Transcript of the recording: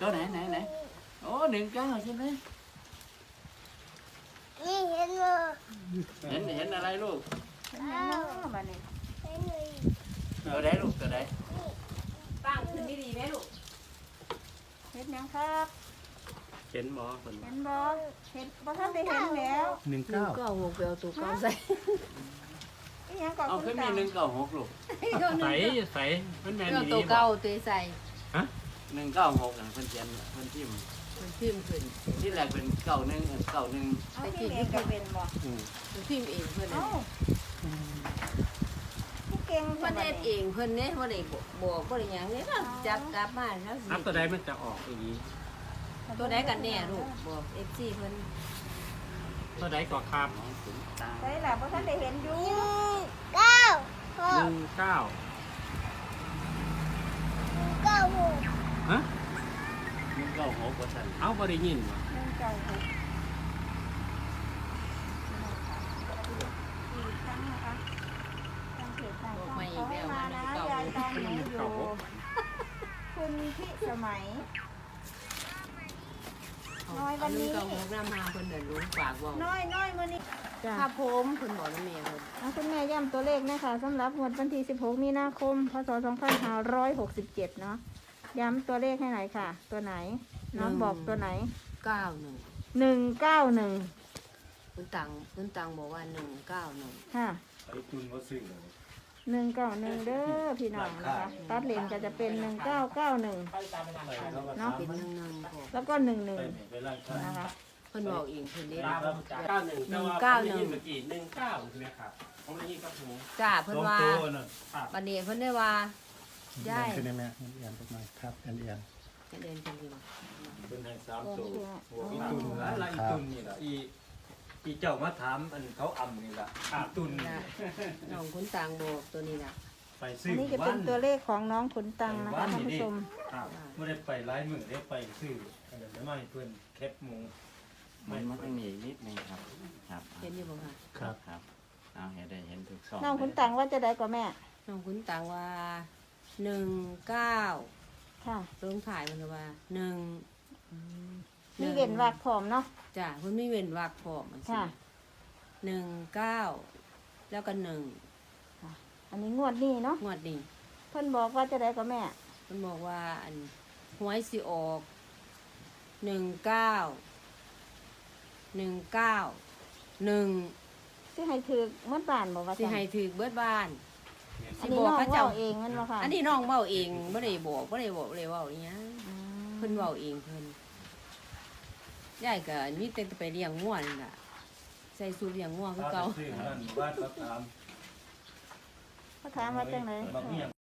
ตัวไหนไหนไหนโอ้หนึ่งเก้าใช่ไหมนี่เห็นบ่เห็นเห็นอะไรลูกเห็นไหมเนาะบัดนี้เห็นเลยตัวไหนลูกตัวไหนตั้งขึ้นไม่ดีไหมลูกเห็นยังครับเห็นหมอคนเห็นบ่เห็นบ่ทันได้เห็นแล้วหนึ่งหนึ่งเก้าเก้าหกไปเอาตัวเก้าใส่อีหยังก็เอาคุขึ้ณนมีตาหนึ่งเก้าหกลูกใสใสเพิ่นแม่นเอาดีตัวบ่เก้าตัวใส่ หนึ่งเก้าหกอะเพิ่นเขียนเพิ่นพิมพ์มันพิมพ์ขึ้นที่แรกเป็นเก้าหนึ่งเอิ้นเก้าหนึ่งเอาพี่เองก็เป็นบ่มันพิมพ์เองเพิ่นเอ้าน่ะผู้เก่งเพิ่นเฮ็ดเองเพิ่นเนี่ยบ่ได้บอกบ่ได้หยังเนี่ยเราจับกลับมาแล้วสินับตัวใดมันจะออกอย่างนี้ตัวใดกันแน่ลูกบอก FC เพิ่นตัวใดก็ครับของขุนตาได้ล่ะบ่ทันได้เห็นอยู่เก้าหหกนึ่งเก้า เก้าหก ฮะหนึ่งเก้าหกว่าซั่นเอาบริยินวะหนึ่งเก้าหกอีกครั้งนะคะทางเพจต่างช่องเขาให้มานะยายตามหนูอยู่คุณพิสมัย น้อยวันนี้เก้าหกน้ำหาเพิ่นเดินลงฝากบอกน้อยน้อยมื้อนี้จ้ะครับผมเพิ่นบอกนำแม่เพิ่นเอาคุณแม่ย้ำตัวเลขนะคะสำหรับงวดวันที่ 16 มีนาคม พศ 2567 เนาะ ย้ำตัวเลขให้หน่อยค่ะ ตัวไหน น้องบอกตัวไหนเก้าหนึ่ง191คุณตังคุณตังบอกว่า191ค่ะไอ้คุณก็ซื้อเลย191เด้อพี่น้องนะคะตัดเลนก็จะเป็น1991ไปเขาก็เนาะเป็นหนึ่งหนึ่งบอกแล้วก็ไป11เนี่ยไปร้านค้านะคะเพิ่นบอกเองเพิ่นได้เก้าหนึ่งแต่ว่าเก้าหนึ่งผมได้ยิเมื่อกี้หนึ่งเก้าใช่ไหมครับผมได้ยินกับหูจ้าเพิ่นว่าสองตัวน่ะวันนี้เพิ่นได้ว่า ได้ขึ้นได้ไหมเอียนสักหน่อยครับเอียนเอียนจะเดินจริงเป็นให้สามโอตัวเคหัวอีตุนแล้วละอีตุนนี่แหละอีอีเจ้ามาถามอันเขาอ่ำนี่แหละอีตุนๆนะน้องคุณตังบอกตัวนี้ล่ะไปซื้อัอนนี้จะเป็นตัวเลขของน้องขุนตังนะคะท่านผู้ชมครับไม่ได้ไปร้ายมือได้ไปซื้ออันนั้นไม่ให้เพื่อนแคบหมูมันมันต้องมีนิดนึงครับ ครับเห็นอยู่บ่คะครับ ครับเอาเห็นได้เห็นทุกซองน้องขุนตังว่าจะได้กว่าแม่น้องคุณตังว่า หนึ่งเก้าค่ะลงถ่ายมันก็ว่าหนึ่งมีเว้นวรรคพร้อมเนาะจ้ะเพิ่นไม่เว้นวรรคพร้อมมันสิค่ะ หนึ่งเก้าแล้วก็หนึ่งอันนี้งวดนี้เนาะงวดนี้เพิ่นบอกว่าจะได้กว่าแม่เพิ่นบอกว่าอันหวยสิออกหนึ่งเก้าหนึ่งเก้าหนึ่งสิให้ถือเมื่อบ้านบอกว่าสิให้ถือเบิดบ้าน อันนี้น้องเว้าเองมันบ่ค่ะอันนี้น้องเว้าเองบ่ได้บอกบ่ได้บอกบ่ได้เว้าอีหยังอืมเพิ่นเว้าเองเพิ่นยายก็มีแต่ไปเลี้ยงงัวนี่ล่ะใส่สูตรเลี้ยงงัวคือเขาเก่าไปซื้อนั่นบ้านเขาถาม เขาถามว่าจังไหนบักเนี่ย